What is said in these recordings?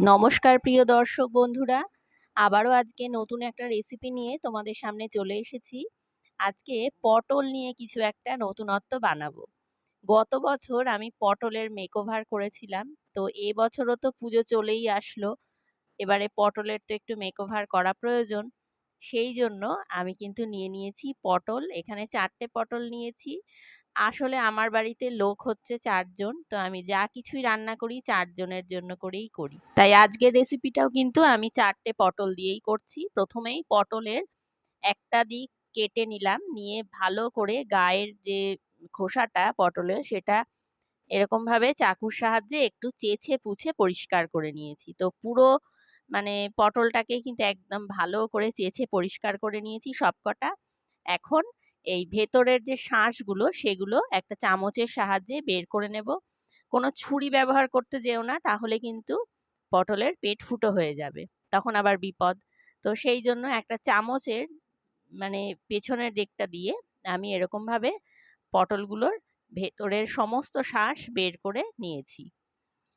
নমস্কার প্রিয় দর্শক বন্ধুরা। আবারও আজকে নতুন একটা রেসিপি নিয়ে তোমাদের সামনে চলে এসেছি। আজকে পটল নিয়ে কিছু একটা নতুনত্ব বানাবো। গত বছর আমি পটলের মেকওভার করেছিলাম, তো এবছরও তো পুজো চলেই আসলো। এবারে পটলের তো একটু মেকওভার করা প্রয়োজন। সেই জন্য আমি কিন্তু নিয়ে নিয়েছি পটল। এখানে চারটে পটল নিয়েছি। আসলে আমার বাড়িতে লোক হচ্ছে চারজন তো আমি যা কিছুই রান্না করি চারজনের জন্য করেই করি। তাই আজকের রেসিপিটাও কিন্তু আমি চারটে পটল দিয়েই করছি। প্রথমেই পটলের একটা দিক কেটে নিলাম। নিয়ে ভালো করে গায়ের যে খোসাটা পটলের সেটা এরকম ভাবে চাকুর সাহায্যে একটু চেছে পুছে পরিষ্কার করে নিয়েছি। তো পুরো মানে পটলটাকে কিন্তু একদম ভালো করে চেছে পরিষ্কার করে নিয়েছি সবকটা। এখন এই ভেতরের যে শাঁসগুলো সেগুলো একটা চামচের সাহায্যে বের করে নেব। কোনো ছুরি ব্যবহার করতে যেও না, তাহলে কিন্তু পটলের পেট ফুটো হয়ে যাবে। তখন আবার বিপদ। তো সেই জন্য একটা চামচের মানে পেছনের দিকটা দিয়ে আমি এরকমভাবে পটলগুলোর ভেতরের সমস্ত শাঁস বের করে নিয়েছি।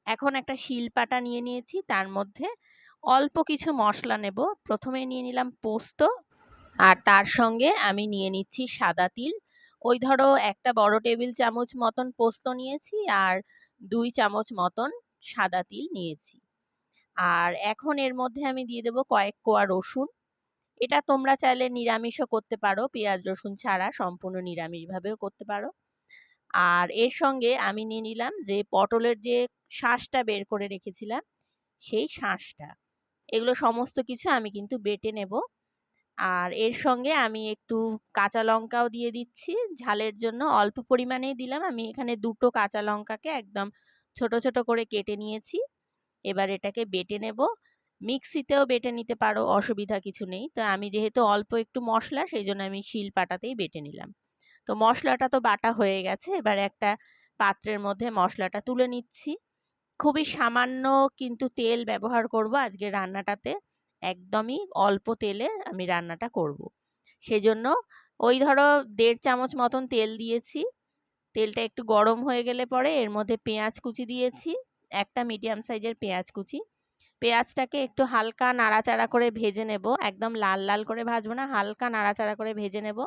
এখন একটা শিলপাটা নিয়ে নিয়েছি, তার মধ্যে অল্প কিছু মশলা নেব। প্রথমে নিয়ে নিলাম পোস্ত আর তার সঙ্গে আমি নিয়ে নিচ্ছি সাদা তিল। ওই ধরো একটা বড় টেবিল চামচ মতন পোস্ত নিয়েছি আর দুই চামচ মতন সাদা তিল নিয়েছি। আর এখন এর মধ্যে আমি দিয়ে দেবো কয়েক কোয়া রসুন। এটা তোমরা চাইলে নিরামিষও করতে পারো, পেঁয়াজ রসুন ছাড়া সম্পূর্ণ নিরামিষভাবেও করতে পারো। আর এর সঙ্গে আমি নিয়ে নিলাম যে পটলের যে শাঁসটা বের করে রেখেছিলাম, সেই শাঁসটা। এগুলো সমস্ত কিছু আমি কিন্তু বেটে নেব। আর এর সঙ্গে আমি একটু কাঁচা লঙ্কাও দিয়ে দিচ্ছি। ঝালের জন্য অল্প পরিমাণেই দিলাম। আমি এখানে দুটো কাঁচা লঙ্কাকে একদম ছোট ছোট করে কেটে নিয়েছি। এবার এটাকে বেটে নেব। মিক্সিতেও বেটে নিতে পারো, অসুবিধা কিছু নেই। তো আমি যেহেতু অল্প একটু মশলা, সেই জন্য আমি শিল পাটাতেই বেটে নিলাম। তো মশলাটা তো বাটা হয়ে গেছে। এবার একটা পাত্রের মধ্যে মশলাটা তুলে নিচ্ছি। খুবই সামান্য কিন্তু তেল ব্যবহার করব আজকে রান্নাটাতে। একদমই অল্প তেলে আমি রান্নাটা করব। সেজন্য ওই ধরো দেড় চামচ মতন তেল দিয়েছি। তেলটা একটু গরম হয়ে গেলে পরে এর মধ্যে পেঁয়াজ কুচি দিয়েছি, একটা মিডিয়াম সাইজের পেঁয়াজ কুচি। পেঁয়াজটাকে একটু হালকা নাড়াচাড়া করে ভেজে নেব, একদম লাল লাল করে ভাজবো না, হালকা নাড়াচাড়া করে ভেজে নেব।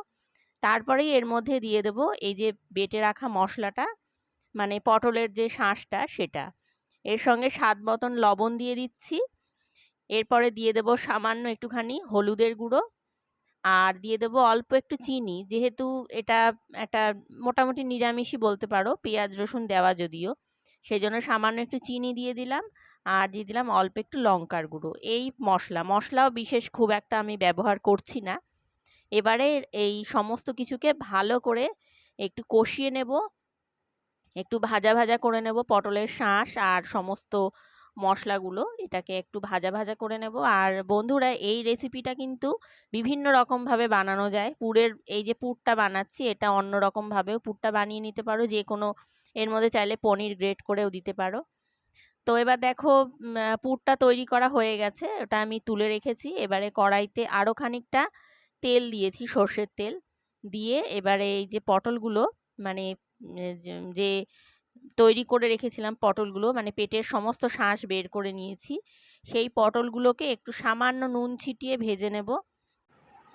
তারপরেই এর মধ্যে দিয়ে দেব এই যে বেটে রাখা মশলাটা মানে পটলের যে শাঁসটা সেটা। এর সঙ্গে স্বাদ মতন লবণ দিয়ে দিচ্ছি। এরপরে দিয়ে দেব সামান্য একটুখানি হলুদের গুঁড়ো। আর দিয়ে দেবো অল্প একটু চিনি। যেহেতু এটা একটা মোটামুটি নিরামিষই বলতে পারো, পেঁয়াজ, রসুন দেওয়া যদিও। সেই জন্য সামান্য একটু চিনি দিয়ে দিলাম। আর দিয়ে দিলাম অল্প একটু লঙ্কার গুঁড়ো। এই মশলা, মশলাও বিশেষ খুব একটা আমি ব্যবহার করছি না। এবারে এই সমস্ত কিছুকে ভালো করে একটু কষিয়ে নেব। একটু ভাজা ভাজা করে নেব পটলের শাঁস আর সমস্ত মশলাগুলো এটাকে একটু ভাজা ভাজা করে নেব। আর বন্ধুরা, এই রেসিপিটা কিন্তু বিভিন্ন রকমভাবে বানানো যায়। পুরের, এই যে পুরটা বানাচ্ছি, এটা অন্য রকমভাবেও পুরটা বানিয়ে নিতে পারো। যে কোনো, এর মধ্যে চাইলে পনির গ্রেট করেও দিতে পারো। তো এবার দেখো পুরটা তৈরি করা হয়ে গেছে। ওটা আমি তুলে রেখেছি। এবারে কড়াইতে আরও খানিকটা তেল দিয়েছি, সর্ষের তেল। দিয়ে এবারে এই যে পটলগুলো মানে যে তৈরি করে রেখেছিলাম পটলগুলো। মানে পেটের সমস্ত শাঁস বের করে নিয়েছি। সেই পটলগুলোকে একটু সামান্য নুন ছিটিয়ে ভেজে নেব।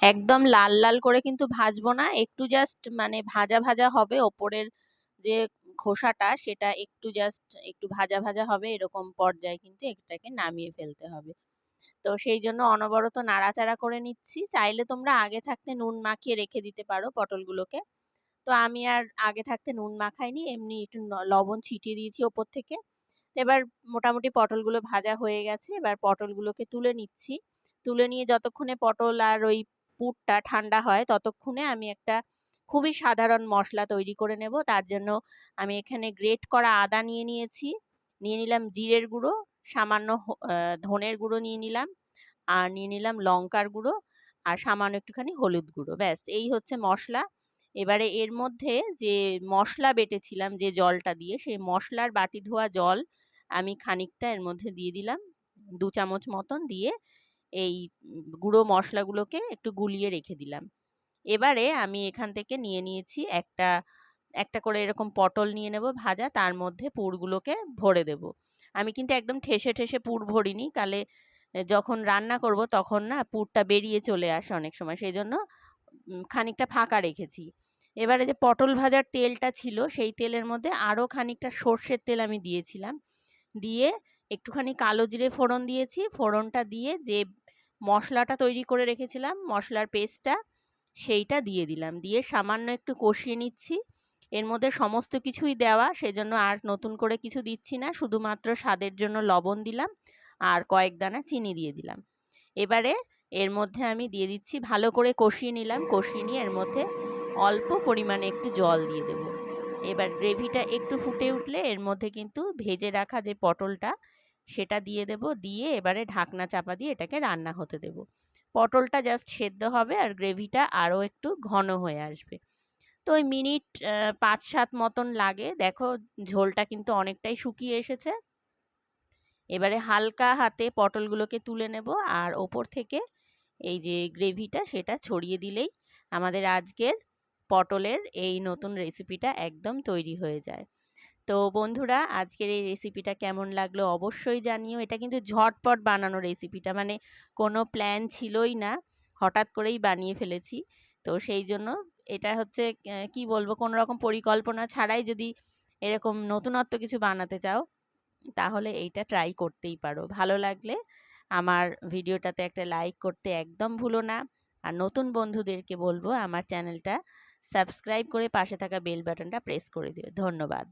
একদম লাল লাল করে কিন্তু ভাজবো না। একটু জাস্ট মানে ভাজা ভাজা হবে। ওপরের যে খোসাটা, সেটা একটু জাস্ট একটু ভাজা ভাজা হবে। এরকম পর্যায়ে কিন্তু এটাকে নামিয়ে ফেলতে হবে। তো সেই জন্য অনবরত নাড়াচাড়া করে নিচ্ছি। চাইলে তোমরা আগে থাকতে নুন মাখিয়ে রেখে দিতে পারো পটলগুলোকে। তো আমি আর আগে থাকতে নুন মাখাইনি, এমনি একটু লবণ ছিটিয়ে দিয়েছি ওপর থেকে। এবার মোটামুটি পটলগুলো ভাজা হয়ে গেছে, এবার পটলগুলোকে তুলে নিচ্ছি। তুলে নিয়ে যতক্ষণে পটল আর ওই পুরটা ঠান্ডা হয় ততক্ষণে আমি একটা খুবই সাধারণ মশলা তৈরি করে নেব। তার জন্য আমি এখানে গ্রেট করা আদা নিয়ে নিয়েছি। নিয়ে নিলাম জিরের গুঁড়ো, সামান্য ধনের গুঁড়ো নিয়ে নিলাম, আর নিয়ে নিলাম লঙ্কার গুঁড়ো, আর সামান্য একটুখানি হলুদ গুঁড়ো। ব্যাস, এই হচ্ছে মশলা। এবারে এর মধ্যে যে মশলা বেটেছিলাম যে জলটা দিয়ে, সেই মশলার বাটি ধোয়া জল আমি খানিকটা এর মধ্যে দিয়ে দিলাম। দু চামচ মতন দিয়ে এই গুঁড়ো মশলাগুলোকে একটু গুলিয়ে রেখে দিলাম। এবারে আমি এখান থেকে নিয়ে নিয়েছি একটা একটা করে এরকম পটল নিয়ে নেব ভাজা, তার মধ্যে পুরগুলোকে ভরে দেব। আমি কিন্তু একদম ঠেসে ঠেসে পুর ভরিনি, কালে যখন রান্না করব তখন না পুরটা বেরিয়ে চলে আসে অনেক সময়। সেই জন্য খানিকটা ফাঁকা রেখেছি। এবারে যে পটল ভাজার তেলটা ছিল, সেই তেলের মধ্যে আরও খানিকটা সর্ষের তেল আমি দিয়েছিলাম। দিয়ে একটুখানি কালো জিরে ফোড়ন দিয়েছি। ফোড়নটা দিয়ে যে মশলাটা তৈরি করে রেখেছিলাম, মশলার পেস্টটা, সেইটা দিয়ে দিলাম। দিয়ে সামান্য একটু কষিয়ে নিচ্ছি। এর মধ্যে সমস্ত কিছুই দেওয়া, সেজন্য আর নতুন করে কিছু দিচ্ছি না। শুধুমাত্র স্বাদের জন্য লবণ দিলাম আর কয়েক দানা চিনি দিয়ে দিলাম। এবারে এর মধ্যে আমি দিয়ে দিচ্ছি, ভালো করে কষিয়ে নিলাম। কষিয়ে নিয়ে এর মধ্যে অল্প পরিমাণে একটু জল দিয়ে দেবো। এবার গ্রেভিটা একটু ফুটে উঠলে এর মধ্যে কিন্তু ভেজে রাখা যে পটলটা, সেটা দিয়ে দেব। দিয়ে এবারে ঢাকনা চাপা দিয়ে এটাকে রান্না হতে দেব। পটলটা জাস্ট সেদ্ধ হবে আর গ্রেভিটা আরও একটু ঘন হয়ে আসবে। তো ওই মিনিট পাঁচ সাত মতন লাগে। দেখো ঝোলটা কিন্তু অনেকটাই শুকিয়ে এসেছে। এবারে হালকা হাতে পটলগুলোকে তুলে নেব। আর ওপর থেকে এই যে গ্রেভিটা, সেটা ছড়িয়ে দিলেই আমাদের আজকের পটলের এই নতুন রেসিপিটা একদম তৈরি হয়ে যায়। তো বন্ধুরা, আজকের এই রেসিপিটা কেমন লাগল অবশ্যই জানিও। এটা কিন্তু ঝটপট বানানো রেসিপিটা মানে কোনো প্ল্যান ছিলই না। হঠাৎ করেই বানিয়ে ফেলেছি। তো সেই জন্য এটা হচ্ছে কি বলব, কোনো রকম পরিকল্পনা ছাড়াই যদি এরকম নতুনত্ব কিছু বানাতে চাও, তাহলে এইটা ট্রাই করতেই পারো। ভালো লাগলে আমার ভিডিওটাতে একটা লাইক করতে একদম ভুলো না। আর নতুন বন্ধুদেরকে বলব, আমার চ্যানেলটা সাবস্ক্রাইব করে পাশে থাকা বেল বাটনটা প্রেস করে দিও। ধন্যবাদ।